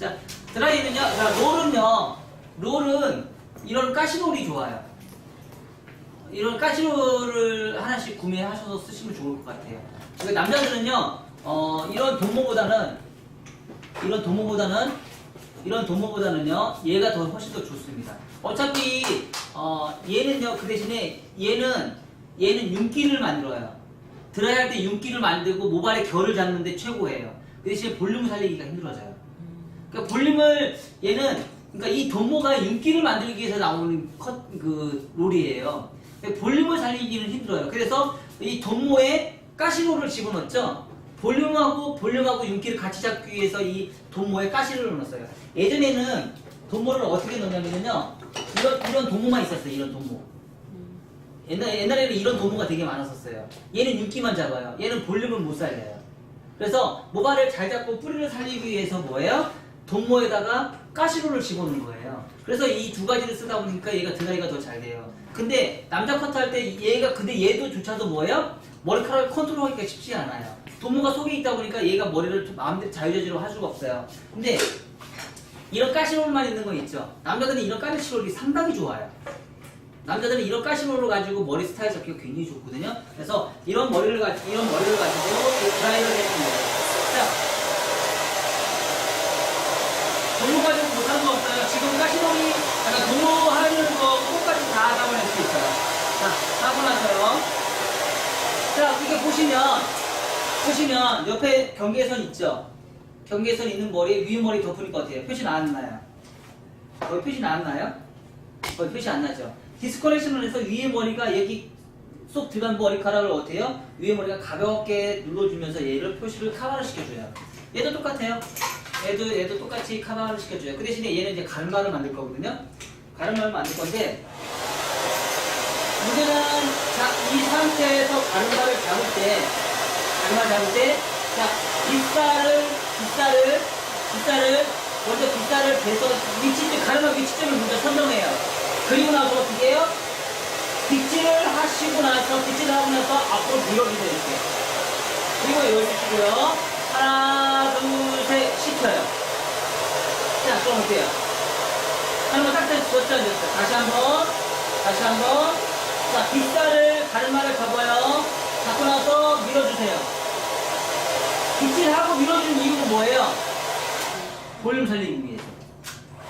자, 드라이는요, 자, 롤은요, 롤은 이런 가시롤이 좋아요. 이런 가시롤을 하나씩 구매하셔서 쓰시면 좋을 것 같아요. 그러니까 남자들은요, 어, 이런 도모보다는, 이런 도모보다는, 이런 도모보다는요, 얘가 더 훨씬 더 좋습니다. 어차피, 어, 얘는요, 그 대신에 얘는, 얘는 윤기를 만들어요. 드라이 할 때 윤기를 만들고 모발에 결을 잡는데 최고예요. 그 대신에 볼륨을 살리기가 힘들어져요. 그러니까 볼륨을 얘는 그러니까 이 도모가 윤기를 만들기 위해서 나오는 컷 그 롤이에요. 볼륨을 살리기는 힘들어요. 그래서 이 도모에 가시롤을 집어넣었죠. 볼륨하고 볼륨하고 윤기를 같이 잡기 위해서 이 도모에 가시롤을 넣었어요. 예전에는 도모를 어떻게 넣냐면요. 이런 이런 도모만 있었어요. 이런 도모. 옛날, 옛날에는 이런 도모가 되게 많았었어요. 얘는 윤기만 잡아요. 얘는 볼륨을 못 살려요. 그래서 모발을 잘 잡고 뿌리를 살리기 위해서 뭐예요? 돈모에다가 가시로를 집어넣는 거예요. 그래서 이 두 가지를 쓰다 보니까 얘가 드라이가 더 잘 돼요. 근데 남자 커트 할 때 얘가 근데 얘도 조차도 뭐예요? 머리카락을 컨트롤하기가 쉽지 않아요. 돈모가 속에 있다 보니까 얘가 머리를 좀 마음대로 자유자재로 할 수가 없어요. 근데 이런 가시롤만 있는 거 있죠. 남자들은 이런 가시롤이 상당히 좋아요. 남자들은 이런 가시롤을 가지고 머리 스타일 잡기가 굉장히 좋거든요. 그래서 이런 머리를 가 이런 머리를 가지고 드라이를 해주는 거예요. 자, 동무 가지고 못하는 거 없어요. 지금 가시롤이 약간 동무 하는 거 다 잡아낼 수 있어요. 자, 하고 나서요. 자, 이게 보시면 보시면 옆에 경계선 있죠. 경계선 있는 머리에 위 머리 덮으니까 어때요? 표시 나왔나요? 거의 표시 나왔나요? 거의 표시 안 나죠. 디스커렉션을 해서 위에 머리가 여기 쏙 들어간 머리카락을 어때요? 위에 머리가 가볍게 눌러주면서 얘를 표시를 카바를 시켜줘요. 얘도 똑같아요. 얘도 얘도 똑같이 카바를 시켜줘요. 그 대신에 얘는 이제 가르마를 만들 거거든요. 가르마를 만들 건데 문제는 자, 이 상태에서 가르마를 잡을 때 가르마 잡을 때 자, 빗살을 빗살을 빗살을 먼저 빗살을 대서 위치점 가르마 위치점을 먼저 선정해요. 그리고 나서 어떻게 해요? 빗질을 하시고 나서 빗질을 하고 나서 앞으로 밀어주세요 이렇게. 그리고 열주시고요. 하나 둘 셋 시켜요. 자 그럼 어때요? 가르마 딱 됐죠? 안 됐어요? 다시 한 번 다시 한 번 자 빗살을 가르마를 잡아요. 잡고 나서 밀어주세요. 빗질하고 밀어준 이유는 뭐예요? 볼륨 살리기 위해서.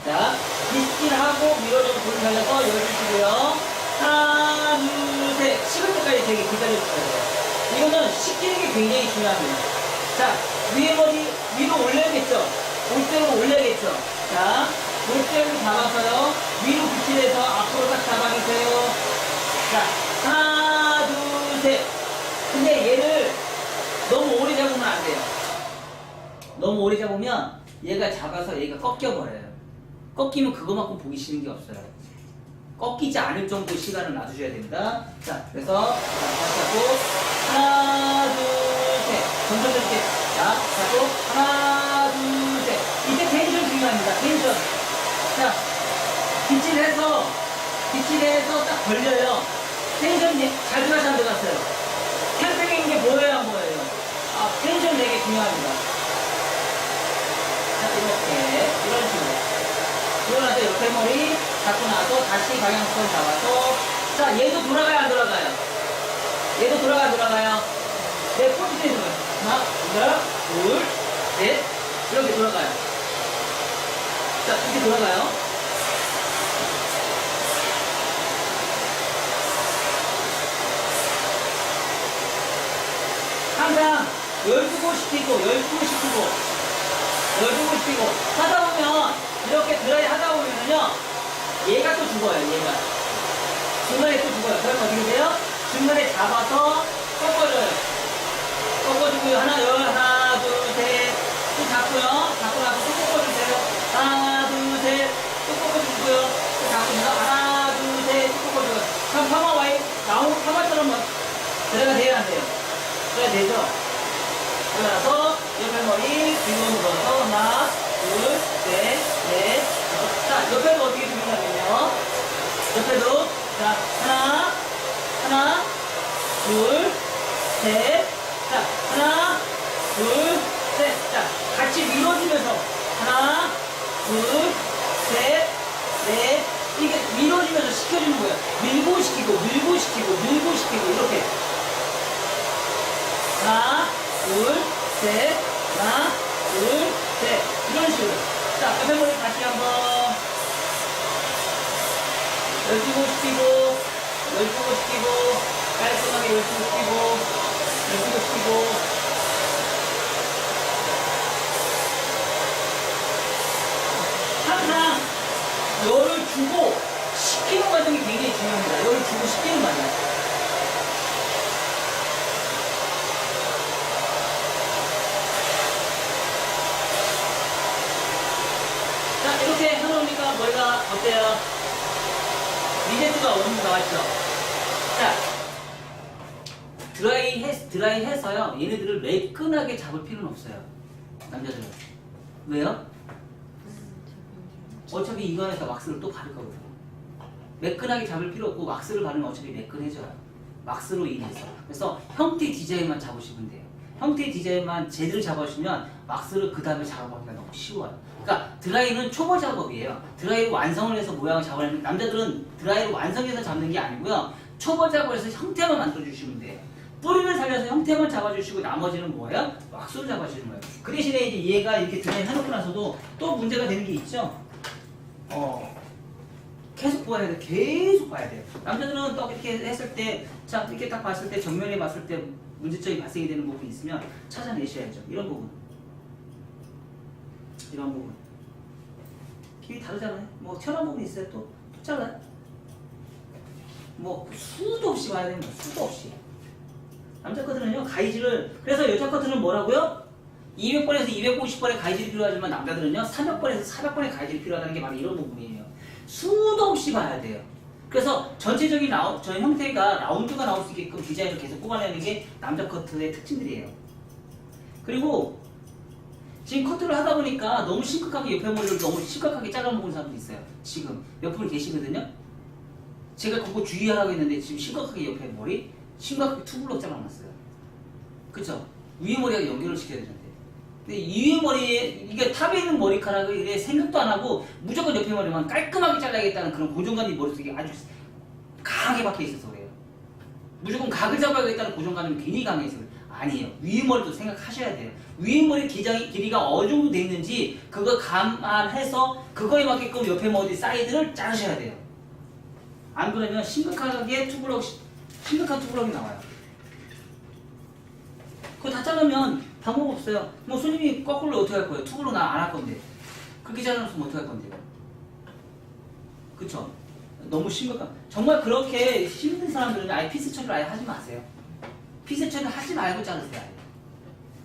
자, 빗질하고 밀어줘서 볼륨 살려서 열주시고요. 하나, 둘, 셋. 식을 때까지 되게 기다려주셔야 돼요. 이거는 식히는 게 굉장히 중요합니다. 자, 위에 머리 위로 올려야겠죠? 올대로 올려야겠죠? 자, 올대로 잡아서요. 위로 빗질해서 앞으로 딱 잡아주세요. 자, 하나, 둘, 셋. 근데 얘를 너무 오래 잡으면 안 돼요. 너무 오래 잡으면 얘가 잡아서 얘가 꺾여버려요. 꺾이면 그거만큼 보기 싫은 게 없어요. 꺾이지 않을 정도 시간을 놔주셔야 됩니다. 자, 그래서 자, 다시 잡고 하나, 둘, 셋. 이렇게 자, 잡고 하나, 둘, 셋. 이때 텐션 중요합니다. 텐션. 자, 빗질해서 빗질해서 딱 걸려요. 텐션 예- 잘 들어가서 안 들어갔어요. 캠핑인 게 뭐예요, 안 보여요? 아, 텐션 되게 중요합니다. 자, 이렇게, 이런 식으로. 그러고 나서 옆에 머리 잡고 나서 다시 방향성 잡아서. 자, 얘도 돌아가요, 안 돌아가요? 얘도 돌아가요, 안 돌아가요? 네, 포지션이 들어가요. 하나, 둘, 셋. 이렇게 돌아가요. 자, 이렇게 돌아가요. 항상 열두고 시키고 열두고 시키고 열두고 시키고 하다 보면 이렇게 드라이 하다 보면은요 얘가 또 죽어요 얘가. 중간에 또 죽어요. 그럼 어떻게 돼요? 중간에 잡아서 꺾어줘요. 꺾어주고요. 하나 열 하나 둘셋또 잡고요. 잡고 나서 또 꺾어주세요. 하나 둘셋또 꺾어주고요. 또 잡고요 하나 둘셋또 꺾어줘요. 그럼 파마 와이 나온 파마처럼 막 드라이가 돼야 안 돼요? 그래야 되죠? 그러나서 머리 뒤로 눌러서 하나, 둘, 셋, 넷, 다섯. 자, 옆에도 어떻게 준비하면요? 옆에도 자, 하나, 하나, 둘, 셋, 자, 하나, 둘, 셋, 자, 같이 밀어주면서 하나, 둘, 셋, 넷, 이게 밀어주면서 시켜주는 거예요. 밀고 시키고, 밀고 시키고, 밀고 시키고, 이렇게. 하나, 둘, 셋, 하나 둘 셋 이런 식으로 자 옆에 머리 다시 한 번 열두고 시키고 열두고 시키고 깔끔하게 열두고 시키고 열두고 시키고 항상 열을 주고 시키는 과정이 굉장히 중요합니다. 열을 주고 시키는 과정. 자, 이렇게 해놓으니까 머리가 어때요? 어느 정도 나왔죠? 자, 드라이 해, 드라이 해서요. 얘네들을 매끈하게 잡을 필요는 없어요. 남자들은. 왜요? 어차피 이거 안에서 왁스를 또 바를 거거든요. 매끈하게 잡을 필요 없고 왁스를 바르면 어차피 매끈해져요. 왁스로 인해서. 그래서 형태 디자인만 잡으시면 돼요. 형태 디자인만 제대로 잡아주시면 왁스를 그 다음에 작업하기가 너무 쉬워요. 그러니까 드라이는 초보 작업이에요. 드라이로 완성을 해서 모양을 잡아내면 남자들은 드라이로 완성해서 잡는 게 아니고요. 초보 작업을 해서 형태만 만들어주시면 돼요. 뿌리를 살려서 형태만 잡아주시고 나머지는 뭐예요? 왁스로 잡아주시는 거예요. 그 대신에 이제 얘가 이렇게 드라이 해놓고 나서도 또 문제가 되는 게 있죠. 어, 계속 봐야 돼. 계속 봐야 돼요. 남자들은 또 이렇게 했을 때, 자, 이렇게 딱 봤을 때, 정면에 봤을 때 문제점이 발생이 되는 부분이 있으면 찾아내셔야죠. 이런 부분. 이런 부분. 길이 다르잖아요. 뭐, 튀어나온 부분이 있어요. 또, 또 잘라요. 뭐, 수도 없이 봐야 됩니다. 수도 없이. 남자 커트는요, 가이즈를, 그래서 여자 커트는 뭐라고요? 200번에서 250번의 가이질이 필요하지만 남자들은요 300번에서 400번의 가이질이 필요하다는 게 바로 이런 부분이에요. 수도 없이 봐야 돼요. 그래서 전체적인 라우, 저 형태가 라운드가 나올 수 있게끔 디자인을 계속 뽑아내는 게 남자 커트의 특징들이에요. 그리고 지금 커트를 하다 보니까 너무 심각하게 옆에 머리를 너무 심각하게 잘라먹은 사람도 있어요. 지금 몇 분 계시거든요. 제가 그거 주의하라고 했는데 지금 심각하게 옆에 머리 심각하게 투블럭 잘라놨어요. 그쵸? 위에 머리가 연결을 시켜야 되는데. 근데 이 위에 머리에 이게 탑에 있는 머리카락을 이래 생각도 안 하고 무조건 옆에 머리만 깔끔하게 잘라야겠다는 그런 고정관이 머릿속에 아주 강하게 박혀 있어서 그래요. 무조건 각을 잡아야겠다는 고정관념이 굉장히 강해서. 아니에요. 위에 머리도 생각하셔야 돼요. 위에 머리 기장이 길이가 어느 정도 돼 있는지 그거 감안해서 그거에 맞게끔 옆에 머리 사이드를 자르셔야 돼요. 안 그러면 심각하게 투블럭 심각한 투블럭이 나와요. 그거 다 자르면 방법 없어요. 뭐 손님이 거꾸로 어떻게 할 거예요? 투블로 나 안 할 건데. 그렇게 잘라놓으면 어떻게 할 건데요? 그쵸? 너무 심각한. 정말 그렇게 힘든 사람들은 아예 피스 처리를 아예 하지 마세요. 피스 처리를 하지 말고 자르세요. 아예.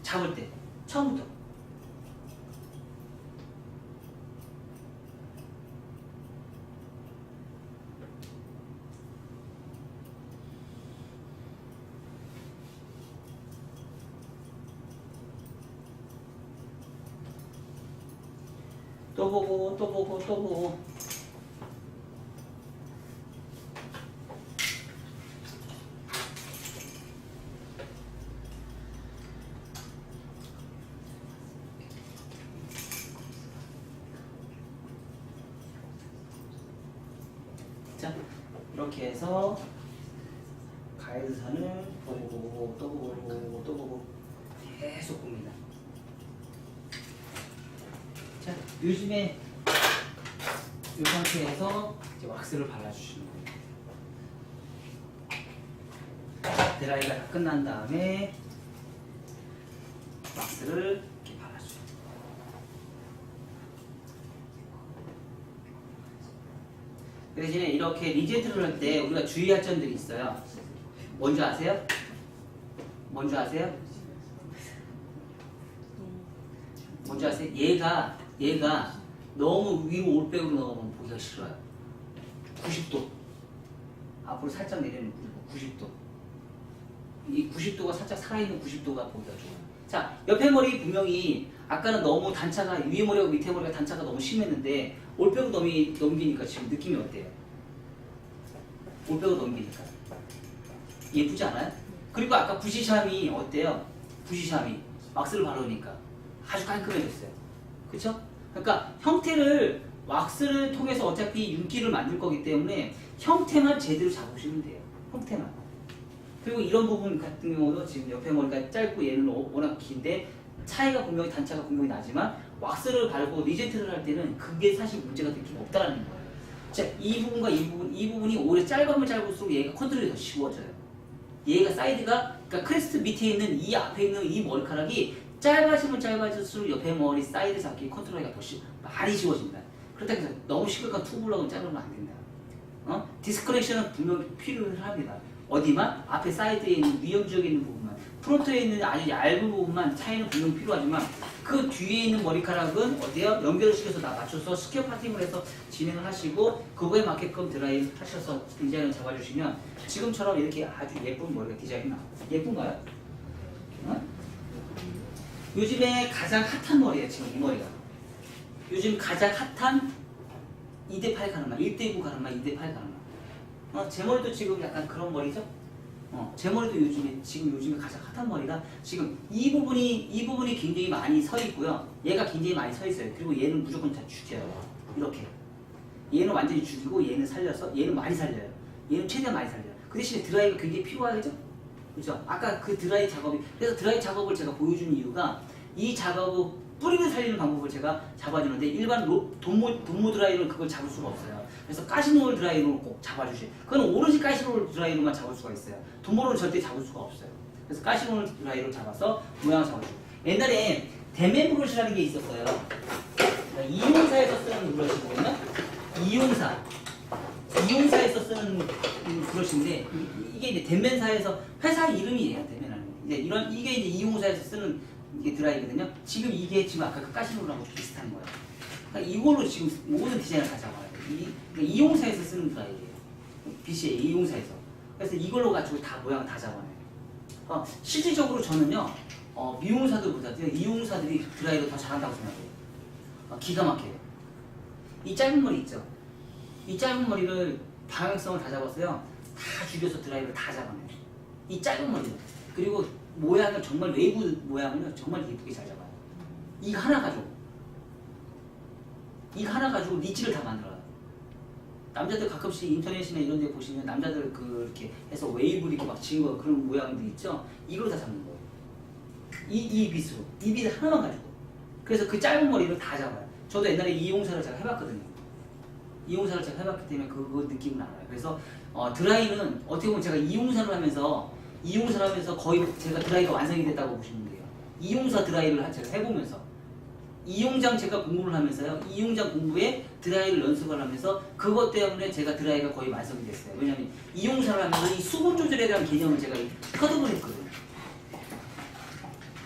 잡을 때. 처음부터. 또 보고 또 보고 또 보고 자 이렇게 해서 가이드선을 보고 보고 또 보고 또 보고 계속 봅니다. 자, 요즘에 이 상태에서 이제 왁스를 발라주시는 거예요. 드라이가 다 끝난 다음에 왁스를 이렇게 발라줘요. 그 대신에 이렇게 리젠트를 할 때 우리가 주의할 점들이 있어요. 뭔지 아세요? 뭔지 아세요? 뭔지 아세요? 얘가 얘가 너무 위로 올백으로 나가면 보기가 싫어요. 90도 앞으로 살짝 내리는 90도 이 90도가 살짝 살아있는 90도가 보기가 좋아요. 자 옆에 머리 분명히 아까는 너무 단차가 위에 머리하고 밑에 머리가 단차가 너무 심했는데 올백으로 넘이, 넘기니까 지금 느낌이 어때요? 올백으로 넘기니까 예쁘지 않아요? 그리고 아까 부시샴이 어때요? 부시샴이 왁스를 바르니까 아주 깔끔해졌어요. 그쵸? 그러니까 형태를 왁스를 통해서 어차피 윤기를 만들 거기 때문에 형태만 제대로 잡으시면 돼요. 형태만. 그리고 이런 부분 같은 경우도 지금 옆에 머리가 짧고 얘는 워- 워낙 긴데 차이가 분명히 단차가 분명히 나지만 왁스를 바르고 리젠트를 할 때는 그게 사실 문제가 될 게 없다라는 거예요. 자, 이 부분과 이 부분, 이 부분이 오히려 짧으면 짧을수록 얘가 컨트롤이 더 쉬워져요. 얘가 사이드가, 그러니까 크레스트 밑에 있는 이 앞에 있는 이 머리카락이 짧아지면 짧아질수록 옆에 머리 사이드 잡기 컨트롤하기가 더 쉬, 많이 쉬워집니다. 그렇다고 해서 너무 시끌까 투블럭은 자르면 안 된다. 어? 디스커넥션은 분명히 필요합니다. 어디만? 앞에 사이드에 있는 위험 지역에 있는 부분만. 프론트에 있는 아주 얇은 부분만 차이는 분명히 필요하지만 그 뒤에 있는 머리카락은 어디요? 연결을 시켜서 나 맞춰서 스퀘어 파팅을 해서 진행을 하시고 그거에 맞게끔 드라이 하셔서 디자인을 잡아주시면 지금처럼 이렇게 아주 예쁜 머리가 디자인이 나와요. 예쁜가요? 어? 요즘에 가장 핫한 머리예요 지금 이 머리가 요즘 가장 핫한 2대8 가르마 1대9 가르마 2대8 가르마 어, 제 머리도 지금 약간 그런 머리죠? 어, 제 머리도 요즘에 지금 요즘에 가장 핫한 머리가 지금 이 부분이 이 부분이 굉장히 많이 서 있고요. 얘가 굉장히 많이 서 있어요. 그리고 얘는 무조건 다 죽여요. 이렇게. 얘는 완전히 죽이고 얘는 살려서 얘는 많이 살려요. 얘는 최대한 많이 살려요. 그 대신에 드라이가 굉장히 필요하겠죠? 그죠? 아까 그 드라이 작업이 그래서 드라이 작업을 제가 보여준 이유가 이 작업을 뿌리를 살리는 방법을 제가 잡아주는데 일반 로, 돈모, 돈모 드라이는 그걸 잡을 수가 없어요. 그래서 가시노을 드라이로 꼭 잡아주세요. 그건 오로지 가시노을 드라이로만 잡을 수가 있어요. 돈모로는 절대 잡을 수가 없어요. 그래서 가시노을 드라이로 잡아서 모양을 잡아주고 옛날에 대맨 브러쉬라는 게 있었어요. 그러니까 이용사에서 쓰는 브러쉬거든요. 이용사. 이용사에서 쓰는 음, 브러쉬인데 이- 이게 이제 대면사에서 회사 이름이에요. 이제 이런 이게 이제 이용사에서 쓰는 이게 드라이거든요. 지금 이게 지금 아까 그 가시노라고 비슷한 거예요. 그러니까 이걸로 지금 모든 디자인을 돼요. 이, 그러니까 이용사에서 쓰는 드라이예요. BCA 이용사에서. 그래서 이걸로 가지고 다 모양 다 잡아내요. 어, 실질적으로 저는요 어, 미용사들보다도 이용사들이 드라이를 더 잘한다고 생각해요. 어, 기가 막혀요. 이 짧은 머리 있죠. 이 짧은 머리를 방향성을 다 잡았어요. 다 죽여서 드라이를 다 잡아내요. 이 짧은 머리를. 그리고 모양을 정말 외부 모양을 정말 예쁘게 잘 잡아요. 이거 하나 가지고 이거 하나 가지고 리치를 다 만들어요. 남자들 가끔씩 인터넷이나 이런 데 보시면 남자들 그 이렇게 해서 웨이브 이렇게 막 지은 거 그런 모양들 있죠? 이걸로 다 잡는 거예요. 이, 이 빗으로. 이 빗 하나만 가지고. 그래서 그 짧은 머리를 다 잡아요. 저도 옛날에 이용사를 제가 해봤거든요. 이용사를 제가 해봤기 때문에 그, 그 느낌은 알아요. 그래서 어, 드라이는 어떻게 보면 제가 이용사를 하면서 이용사를 하면서 거의 제가 드라이가 완성이 됐다고 보시면 돼요. 이용사 드라이를 하- 제가 해보면서 이용장 제가 공부를 하면서요. 이용장 공부에 드라이를 연습을 하면서 그것 때문에 제가 드라이가 거의 완성이 됐어요. 왜냐하면 이용사를 하면서 이 수분 조절에 대한 개념을 제가 터득을 했거든요.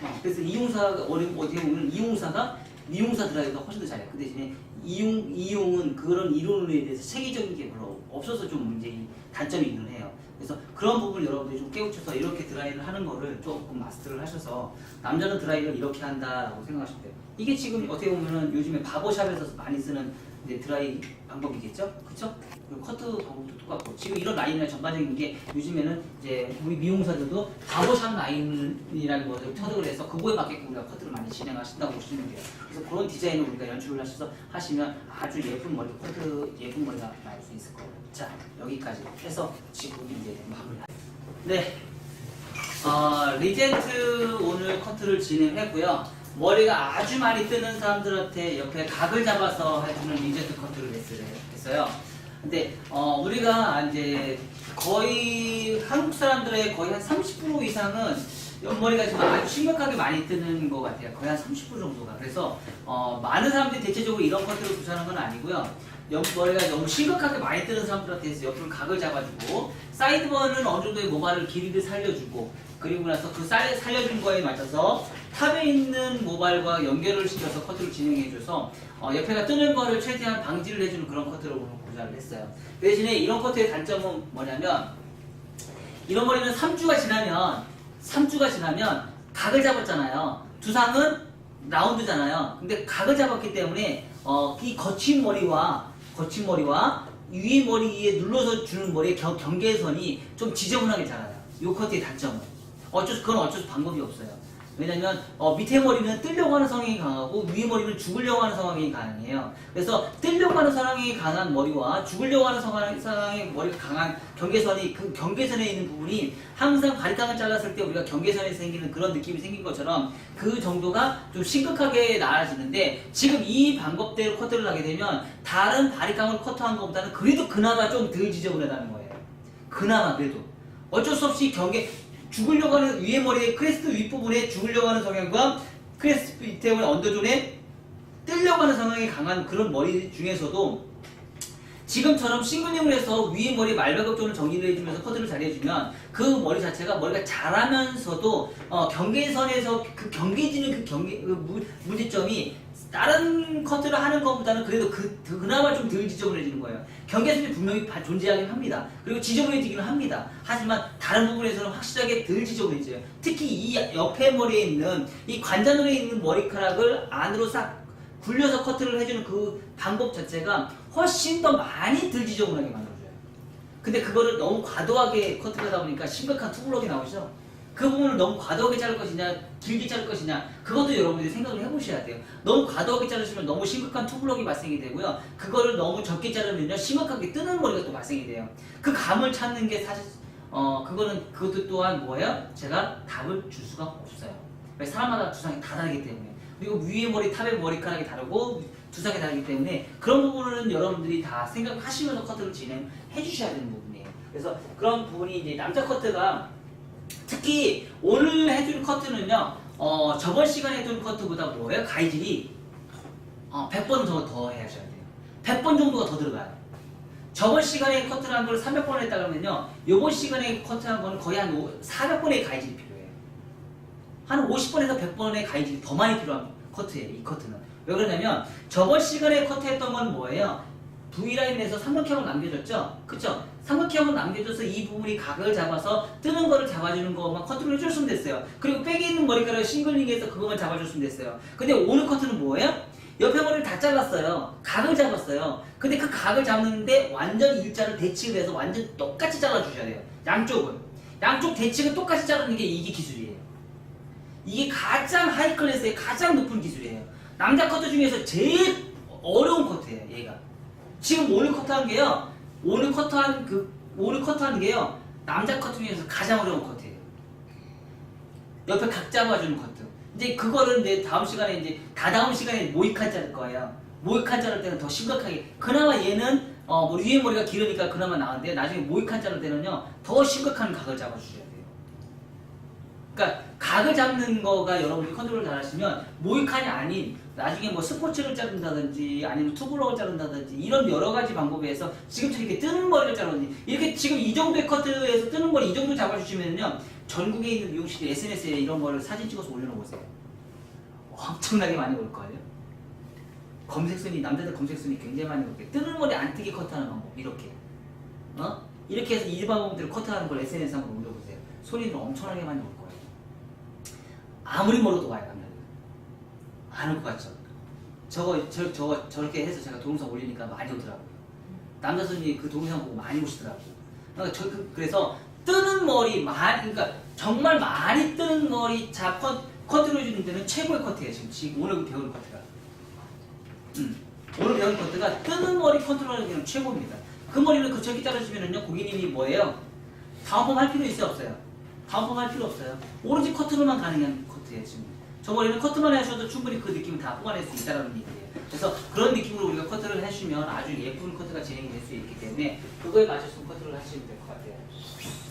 어, 그래서 이용사가 어떻게 보면 이용사가 미용사 드라이가 훨씬 더 잘해요. 그 대신에 이용 이용은 그런 이론에 대해서 체계적인 게 별로 없어서 좀 문제 단점이 있는 해요. 그래서 그런 부분을 여러분들이 좀 깨우쳐서 이렇게 드라이를 하는 거를 조금 마스터를 하셔서 남자는 드라이를 이렇게 한다라고 생각하시면 돼요. 이게 지금 어떻게 보면은 요즘에 바버샵에서 많이 쓰는 이제 드라이 방법이겠죠? 그쵸? 그리고 커트 방법도 똑같고 지금 이런 라인이나 전반적인 게 요즘에는 이제 우리 미용사들도 바버샵 라인이라는 것을 터득을 해서 그거에 맞게끔 우리가 커트를 많이 진행하신다고 보시면 돼요. 그래서 그런 디자인을 우리가 연출을 하셔서 하시면 아주 예쁜 머리 커트 예쁜 머리가 나올 수 있을 거예요. 자 여기까지 해서 지금 이제 마무리. 네. 어, 리젠트 오늘 커트를 진행했고요. 머리가 아주 많이 뜨는 사람들한테 옆에 각을 잡아서 해주는 리젠트 커트를 했어요. 근데 어, 우리가 이제 거의 한국 사람들의 거의 한 30% 이상은 옆머리가 지금 아주 심각하게 많이 뜨는 것 같아요. 거의 한 30% 정도가. 그래서 어, 많은 사람들이 대체적으로 이런 커트를 구사하는 건 아니고요. 옆머리가 너무 심각하게 많이 뜨는 사람들한테 옆으로 각을 잡아주고 사이드버는 어느 정도의 모발을 길이를 살려주고 그리고 나서 그 살, 살려준 거에 맞춰서 탑에 있는 모발과 연결을 시켜서 커트를 진행해줘서 어, 옆에가 뜨는 거를 최대한 방지를 해주는 그런 커트로 구사를 했어요. 대신에 이런 커트의 단점은 뭐냐면 이런 머리는 3주가 지나면 3주가 지나면 각을 잡았잖아요. 두상은 라운드잖아요. 근데 각을 잡았기 때문에 어, 이 거친 머리와 거친 머리와 위에 머리에 눌러서 주는 머리의 경, 경계선이 좀 지저분하게 자라요. 요 커트의 단점은. 어쩔 수, 그건 어쩔 수 방법이 없어요. 왜냐면 어, 밑에 머리는 뜨려고 하는 성향이 강하고 위에 머리는 죽으려고 하는 성향이 강해요. 그래서 뜨려고 하는 성향이 강한 머리와 죽으려고 하는 성향- 성향의 머리가 강한 경계선이 그 경계선에 있는 부분이 항상 바리깡을 잘랐을 때 우리가 경계선에 생기는 그런 느낌이 생긴 것처럼 그 정도가 좀 심각하게 나아지는데 지금 이 방법대로 커트를 하게 되면 다른 바리깡으로 커트한 것보다는 그래도 그나마 좀 덜 지저분하다는 거예요. 그나마 그래도 어쩔 수 없이 경계 죽으려고 하는 위에 머리의 크레스트 윗부분에 죽으려고 하는 성향과 크레스트 밑에 오는 언더존에 뜨려고 하는 성향이 강한 그런 머리 중에서도 지금처럼 싱글링을 해서 위에 머리 말발굽존을 정리를 해주면서 커트를 잘 해주면 그 머리 자체가 머리가 자라면서도 어, 경계선에서 그 경계지는 그 경계 그 무- 문제점이 다른 커트를 하는 것보다는 그래도 그, 그- 그나마 좀 덜 지저분해지는 거예요. 경계선이 분명히 바- 존재하긴 합니다. 그리고 지저분해지기는 합니다. 하지만 다른 부분에서는 확실하게 덜 지저분해져요. 특히 이 옆에 머리에 있는 이 관자놀에 있는 머리카락을 안으로 싹 굴려서 커트를 해주는 그 방법 자체가 훨씬 더 많이 덜 지저분하게 만들어줘요. 근데 그거를 너무 과도하게 커트를 하다 보니까 심각한 투블럭이 나오죠. 그 부분을 너무 과도하게 자를 것이냐, 길게 자를 것이냐, 그것도 여러분들이 생각을 해보셔야 돼요. 너무 과도하게 자르시면 너무 심각한 투블럭이 발생이 되고요. 그거를 너무 적게 자르면요, 심각하게 뜨는 머리가 또 발생이 돼요. 그 감을 찾는 게 사실, 어, 그거는, 그것도 또한 뭐예요? 제가 답을 줄 수가 없어요. 왜 사람마다 두상이 다 다르기 때문에. 그리고 위에 머리, 탑의 머리카락이 다르고, 두상이 다르기 때문에 그런 부분은 여러분들이 다 생각하시면서 커트를 진행해 주셔야 되는 부분이에요. 그래서 그런 부분이 이제 남자 커트가 특히 오늘 해준 커트는요, 어, 저번 시간에 해준 커트보다 뭐예요? 가이질이 어, 100번 더, 더 해야 돼요. 100번 정도가 더 들어가요. 저번 시간에 커트를 한걸 300번 했다 그러면요, 요번 시간에 커트한 거는 거의 한 400번의 가이질이 필요해요. 한 50번에서 100번의 가이질이 더 많이 필요한 커트예요, 이 커트는. 왜 그러냐면, 저번 시간에 커트했던 건 뭐예요? V라인에서 삼각형을 남겨줬죠? 그쵸? 삼각형을 남겨줘서 이 부분이 각을 잡아서 뜨는 거를 잡아주는 거만 컨트롤 해줬으면 됐어요. 그리고 백에 있는 머리카락을 싱글링해서 그것만 잡아줬으면 됐어요. 근데 오늘 커트는 뭐예요? 옆에 머리를 다 잘랐어요. 각을 잡았어요. 근데 그 각을 잡는데 완전 일자를 대칭을 해서 완전 똑같이 잘라주셔야 돼요. 양쪽은. 양쪽 대칭을 똑같이 자르는 게 이게 기술이에요. 이게 가장 하이 클래스의 가장 높은 기술이에요. 남자 커트 중에서 제일 어려운 커트예요, 얘가. 지금 오늘 커트한 게요. 오늘 커트한 그 오늘 커트한 게요. 남자 커트 중에서 가장 어려운 커트예요. 옆에 각 잡아주는 커트. 이제 그거를 이제 다음 시간에 이제 다다음 시간에 모이칸 자를 거예요. 모이칸 자를 때는 더 심각하게. 그나마 얘는 어, 뭐 위에 머리가 길으니까 그나마 나은데 나중에 모이칸 자를 때는요 더 심각한 각을 잡아주셔야 돼요. 그러니까 각을 잡는 거가 여러분이 컨트롤 잘 하시면 모이칸이 아닌 나중에 뭐 스포츠를 자른다든지 아니면 투블럭을 자른다든지 이런 여러 가지 방법에 서 지금처럼 이렇게 뜨는 머리를 자르든지 이렇게 지금 이 정도의 커트에서 뜨는 머리 이 정도 잡아주시면요 전국에 있는 미용실 SNS에 이런 거를 사진 찍어서 올려놓으세요. 엄청나게 많이 올 거예요. 검색순위 남자들 검색순위 굉장히 많이 올 거예요 뜨는 머리 안 뜨게 커트하는 방법 이렇게. 어? 이렇게 해서 이 방법대로 커트하는 걸 SNS에 한번 올려보세요. 손님들 엄청나게 많이 올 거예요. 아무리 멀어도 와요 안 올 것 같죠? 저거 저, 저거 저렇게 해서 제가 동영상 올리니까 많이 오더라고요 남자 손님이 그 동영상 보고 많이 오시더라고요 그러니까 저, 그, 그래서 뜨는 머리 많이 그러니까 정말 많이 뜨는 머리 잡 컨, 컨트롤 해주는 데는 최고의 커트예요 지금, 지금 오늘 배우는 커트가 음. 오늘 배운 커트가 뜨는 머리 컨트롤하기는 최고입니다 그 머리를 그 저렇게 자르시면은요 고객님이 뭐예요? 다운펌 할 필요 있어요 없어요? 다운펌 할 필요 없어요 오로지 커트로만 가능한 커트예요 지금 저 머리는 커트만 하셔도 충분히 그 느낌을 다 뽑아낼 수 있다는 얘기예요. 그래서 그런 느낌으로 우리가 커트를 해주면 아주 예쁜 커트가 진행이 될 수 있기 때문에 그거에 맞춰서 커트를 하시면 될 것 같아요.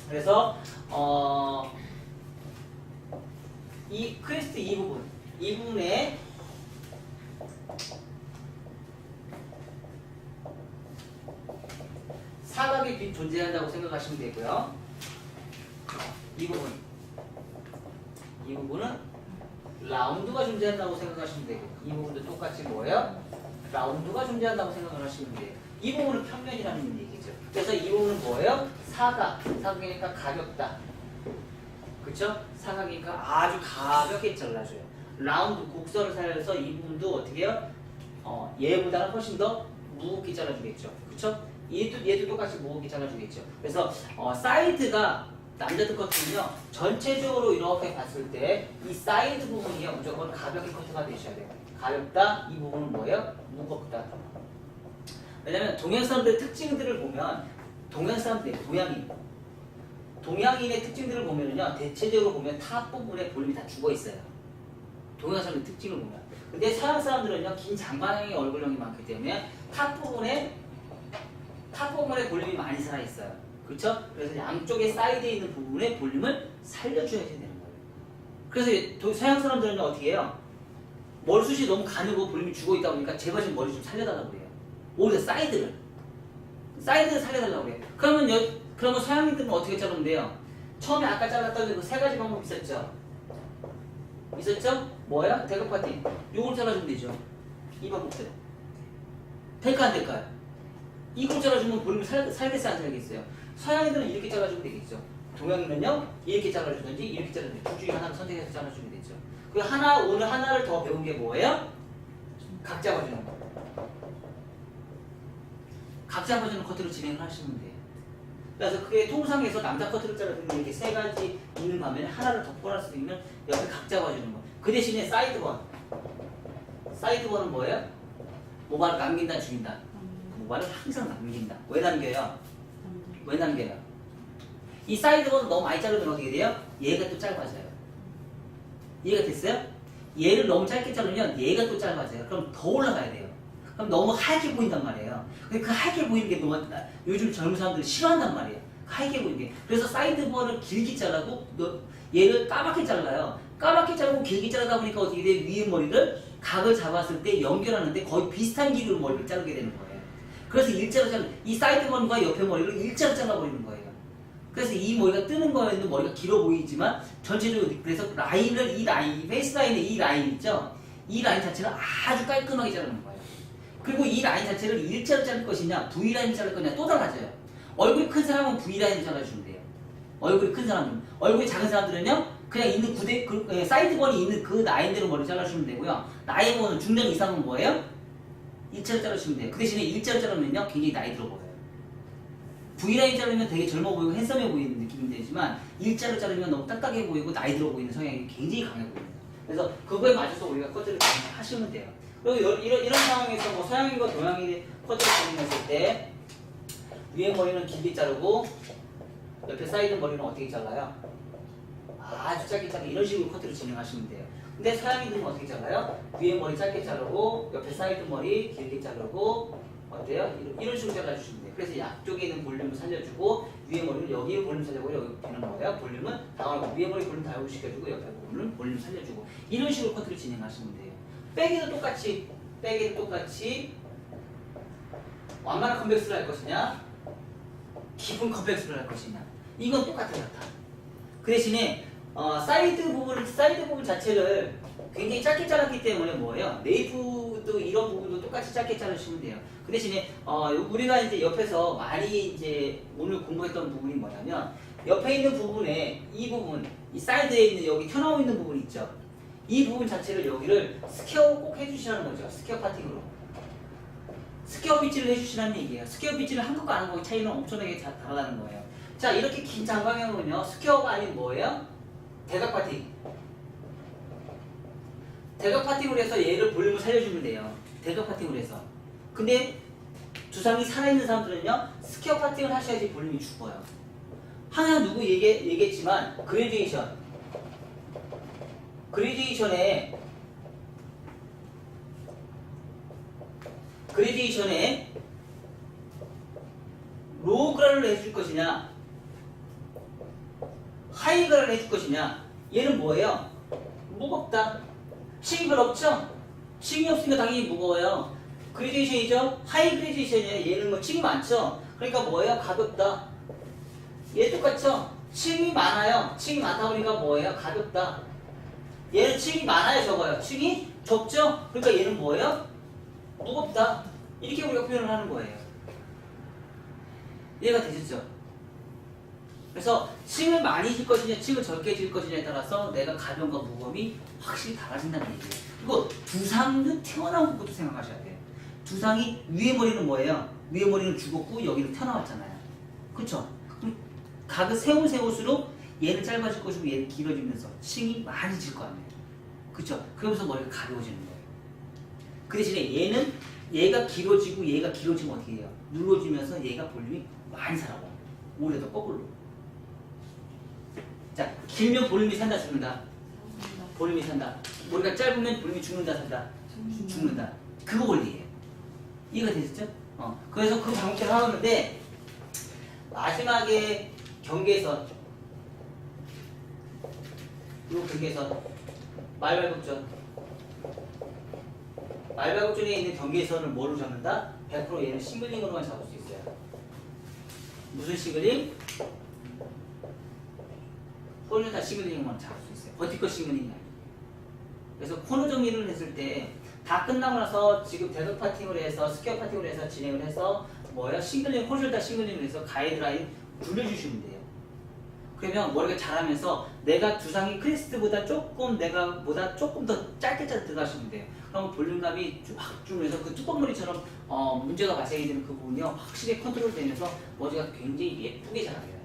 그래서 어, 이 크레스트 이 부분. 이 부분에 사각이 빛 존재한다고 생각하시면 되고요. 이 부분. 이 부분은 라운드가 존재한다고 생각하시면 되고 이 부분도 똑같이 뭐예요? 라운드가 존재한다고 생각을 하시면 돼요. 이 부분은 평면이라는 얘기죠. 그래서 이 부분은 뭐예요? 사각. 사각이니까 가볍다. 그쵸? 사각이니까 아주 가볍게 잘라줘요. 라운드 곡선을 살려서 이 부분도 어떻게 해요? 어, 얘보다는 훨씬 더 무겁게 잘라주겠죠. 그쵸? 얘도, 얘도 똑같이 무겁게 잘라주겠죠. 그래서 어, 사이드가 남자들 커트는요 전체적으로 이렇게 봤을 때 이 사이드 부분이요 무조건 가볍게 커트가 되셔야 돼요. 가볍다 이 부분은 뭐예요? 무겁다. 왜냐면 동양 사람들의 특징들을 보면 동양 사람들 동양인 동양인의 특징들을 보면은요 대체적으로 보면 탑 부분에 볼륨이 다 죽어 있어요. 동양 사람의 특징을 보면. 근데 서양 사람들은요 긴 장반형의 얼굴형이 많기 때문에 탑 부분에 탑 부분에 볼륨이 많이 살아 있어요. 그렇죠? 그래서 양쪽에 사이드에 있는 부분에 볼륨을 살려줘야 되는 거예요. 그래서 서양 사람들은 어떻게 해요? 머리숱이 너무 가늘고 볼륨이 죽어 있다 보니까 제발 좀 머리 좀 살려달라고 그래요. 오히려 사이드를 사이드를 살려달라고 그래요. 그러면 여, 그러면 서양인들은 어떻게 자르면 돼요? 처음에 아까 잘랐던 그 세 가지 방법 있었죠? 있었죠? 뭐야? 대각 파티. 요걸 잘라주면 되죠. 이 방법대로. 될까 안 될까요? 이걸 잘라주면 볼륨을 살, 살겠어요 안 살겠어요? 서양인들은 이렇게 잘라주면 되겠죠. 동양인은요 이렇게 잘라주든지 이렇게 잘라주든지 둘 중에 하나를 선택해서 잘라주면 되죠. 그 하나 오늘 하나를 더 배운 게 뭐예요? 각 잡아주는 거. 각 잡아주는 커트로 진행을 하시면 돼요. 그래서 그게 통상에서 남자 커트를 자르면 이렇게 세 가지 있는 반면에 하나를 더 뽑을 수 있는 옆에 각 잡아주는 거. 그 대신에 사이드 원. 사이드 원은 뭐예요? 모발을 남긴다 죽인다. 그 모발을 항상 남긴다. 왜 남겨요? 왜 남겨요? 이 사이드 원은 너무 많이 자르면 어떻게 돼요? 얘가 또 짧아져요. 이해가 됐어요? 얘를 너무 짧게 자르면 얘가 또 짧아져요. 그럼 더 올라가야 돼요. 그럼 너무 하얗게 보인단 말이에요. 근데 그 하얗게 보이는 게 너무 요즘 젊은 사람들이 싫어한단 말이에요. 그 하얗게 보이는 게. 그래서 사이드버를 길게 잘라고 너- 얘를 까맣게 잘라요. 까맣게 자르고 길게 자르다 보니까 어떻게 돼? 위에 머리를 각을 잡았을 때 연결하는데 거의 비슷한 길이로 머리를 자르게 되는 거예요. 그래서 일자로 잘라 이 사이드번과 옆에 머리를 일자로 잘라버리는 거예요. 그래서 이 머리가 뜨는 거에는 머리가 길어 보이지만 전체적으로 그래서 라인을 이 라인, 이 페이스 라인의 이 라인 있죠? 이 라인 자체를 아주 깔끔하게 자르는 거예요. 그리고 이 라인 자체를 일자로 자를 것이냐, V 라인 자를 거냐 또 달라져요. 얼굴이 큰 사람은 V 라인 잘라주면 돼요. 얼굴이 큰 사람은 얼굴이 작은 사람들은요 그냥 있는 구대 그, 예, 사이드번이 있는 그 라인대로 머리 잘라주면 되고요. 나이 보는 중년 이상은 뭐예요? 일자로 자르시면 돼요. 그 대신에 일자로 자르면요 굉장히 나이 들어 보여요. V라인 자르면 되게 젊어 보이고 핸섬해 보이는 느낌이 되지만 일자로 자르면 너무 딱딱해 보이고 나이 들어 보이는 성향이 굉장히 강해 보입니다. 그래서 그거에 맞춰서 우리가 커트를 하시면 돼요. 그리고 이런, 이런, 상황에서 뭐 서양인과 동양인이 커트를 진행했을 때 위에 머리는 길게 자르고 옆에 사이드 머리는 어떻게 잘라요? 아주 짧게 자르고 이런 식으로 커트를 진행하시면 돼요. 근데 서양인들은 어떻게 잘라요? 위에 머리 짧게 자르고 옆에 사이드 머리 길게 자르고 어때요? 이런, 이런 식으로 잘라주시면 돼요. 그래서 양쪽에 있는 볼륨을 살려주고 위에 머리는 여기에 볼륨 살려주고 여기는 뭐예요? 볼륨은 당하고 위에 머리 볼륨 다이브 시켜주고 옆에 볼륨은 볼륨 살려주고 이런 식으로 커트를 진행하시면 돼요. 빼기도 똑같이 빼기도 똑같이 완만한 컨벡스를 할 것이냐 깊은 컨벡스를 할 것이냐 이건 똑같아요 다. 그 대신에 어, 사이드 부분을 사이드 부분 자체를 굉장히 짧게 잘랐기 때문에 뭐예요? 네이프도 이런 부분도 똑같이 짧게 자르시면 돼요. 그 대신에 어, 우리가 이제 옆에서 많이 이제 오늘 공부했던 부분이 뭐냐면 옆에 있는 부분에 이 부분, 이 사이드에 있는 여기 튀어나오 있는 부분 있죠. 이 부분 자체를 여기를 스퀘어 꼭 해주시라는 거죠. 스퀘어 파팅으로. 스퀘어 빗질을 해주시라는 얘기예요. 스퀘어 빗질을 한 것과 안 한 것의 차이는 엄청나게 다- 다르다는 거예요. 자 이렇게 긴 장방향은요 스퀘어가 아닌 뭐예요? 대각 파팅. 대각 파팅으로 해서 얘를 볼륨을 살려주면 돼요. 대각 파팅으로 해서. 근데 두상이 살아있는 사람들은요 스퀘어 파팅을 하셔야지 볼륨이 죽어요. 항상 누구 얘기, 얘기했지만 그레디에이션 그레디에이션에 그레디에이션에 로우 그라를 해줄 것이냐 하이 그라를 해줄 것이냐 얘는 뭐예요? 무겁다 층이 별로 없죠? 층이 없으니까 당연히 무거워요 그레디에이션이죠? 하이 그레디에이션이에요 얘는 뭐 층이 많죠? 그러니까 뭐예요? 가볍다 얘 똑같죠? 층이 많아요 층이 많다 보니까 뭐예요? 가볍다 얘는 층이 많아요 적어요 층이 적죠? 그러니까 얘는 뭐예요? 무겁다 이렇게 우리가 표현을 하는 거예요 이해가 되셨죠? 그래서 층을 많이 질 것이냐 층을 적게 질 것이냐에 따라서 내가 가벼움과 무거움이 확실히 달라진다는 얘기예요 그리고 두상은 튀어나온 것도 생각하셔야 돼요 두상이 위에 머리는 뭐예요? 위에 머리는 죽었고 여기는 튀어나왔잖아요 그쵸? 그럼 각을 세우면 세울수록 얘는 짧아질 것이고 얘는 길어지면서 층이 많이 질 거 아니에요. 그쵸? 그러면서 머리가 가벼워지는 거예요. 그 대신에 얘는 얘가 길어지고 얘가 길어지면 어떻게 해요? 눌러지면서 얘가 볼륨이 많이 살아요. 오히려 더 거꾸로. 자, 길면 볼륨이 산다 죽는다. 볼륨이 산다. 머리가 짧으면 볼륨이 죽는다 산다. 죽는다. 그거 원리예요. 이해가 되셨죠? 어. 그래서 그 방법대로 하는데 마지막에 경계선 요 경계선 말발굽전 말발굽전에 있는 경계선을 뭐로 잡는다? 100% 얘는 싱글링으로만 잡을 수 있어요. 무슨 싱글링? 홀은 다 싱글링으로만 잡을 수 있어요. 버티컬 싱글링이 아니에요. 그래서 코너 정리를 했을 때 다 끝나고 나서 지금 대각 파팅을 해서 스퀘어 파팅을 해서 진행을 해서 뭐야 싱글링 홀을 다 싱글링을 해서 가이드라인 굴려주시면 돼요. 그러면 머리가 자라면서 내가 두상이 크리스트보다 조금 내가 보다 조금 더 짧게 짧게 들어가시면 돼요. 그럼 볼륨감이 확 줄면서 그 뚜껑머리처럼 어, 문제가 발생이 되는 그 부분이 확실히 컨트롤 되면서 머리가 굉장히 예쁘게 자라요.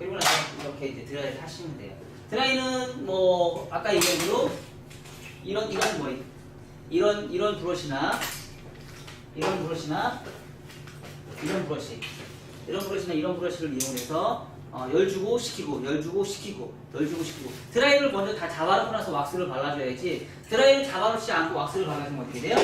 그리고 나서 이렇게 이제 드라이를 하시면 돼요. 드라이는 뭐 아까 얘기한 대로 이런 이런 뭐 이런 이런 브러시나 이런 브러시나 이런 브러시 이런 브러시나 이런 브러시를 이용해서 어, 열 주고 식히고 열 주고 식히고 열 주고 식히고 드라이를 먼저 다 잡아놓고 나서 왁스를 발라줘야지 드라이를 잡아놓지 않고 왁스를 발라주면 어떻게 돼요?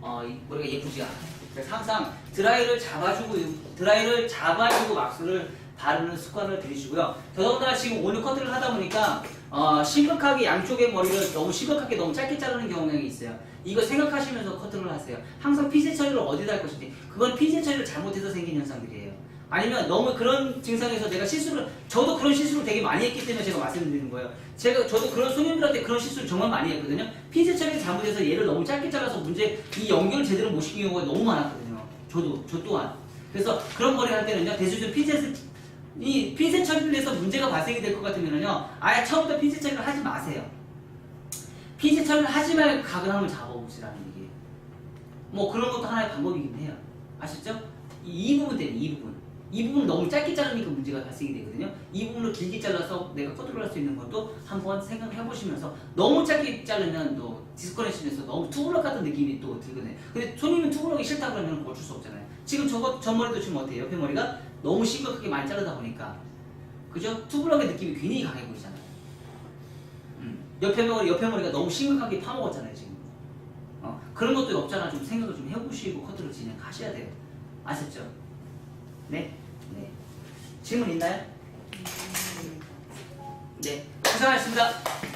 어, 이 머리가 예쁘지 않아요. 그래서 항상 드라이를 잡아주고 드라이를 잡아주고 왁스를 바르는 습관을 들이시고요. 더더군다나 지금 오늘 커트를 하다 보니까 어, 심각하게 양쪽의 머리를 너무 심각하게 너무 짧게 자르는 경향이 있어요. 이거 생각하시면서 커트를 하세요. 항상 피제 처리를 어디다 할 것인지 그건 피제 처리를 잘못해서 생긴 현상들이에요. 아니면 너무 그런 증상에서 내가 실수를 저도 그런 실수를 되게 많이 했기 때문에 제가 말씀드리는 거예요. 제가 저도 그런 손님들한테 그런 실수를 정말 많이 했거든요. 피제 처리를 잘못해서 얘를 너무 짧게 잘라서 문제 이 연결을 제대로 못 시킨 경우가 너무 많았거든요. 저도 저 또한. 그래서 그런 머리 할 때는요 대수준 피젯을 이 핀셋 처리를 해서 문제가 발생이 될 것 같으면요 아예 처음부터 핀셋 처리를 하지 마세요. 핀셋 처리를 하지 말고 각을 한번 잡아보시라는 얘기예요. 뭐 그런 것도 하나의 방법이긴 해요. 아시죠? 이, 이 부분 때문에 이 부분. 이 부분 너무 짧게 자르니까 문제가 발생이 되거든요. 이 부분을 길게 잘라서 내가 컨트롤 할 수 있는 것도 한번 생각해 보시면서 너무 짧게 자르면 또 디스커넥션에서 너무 투블럭 같은 느낌이 또 들거든요. 근데 손님은 투블럭이 싫다 그러면 어쩔 수 없잖아요. 지금 저거 저 머리도 지금 어때요? 옆에 머리가 너무 심각하게 많이 자르다 보니까 그죠? 투블럭의 느낌이 굉장히 강해 보이잖아요. 음. 옆에 머리 옆에 머리가 너무 심각하게 파먹었잖아요 지금. 어, 그런 것도 없잖아. 좀 생각을 좀 해보시고 커트를 진행하셔야 돼요. 아셨죠? 네? 네. 질문 있나요? 네. 고생하셨습니다.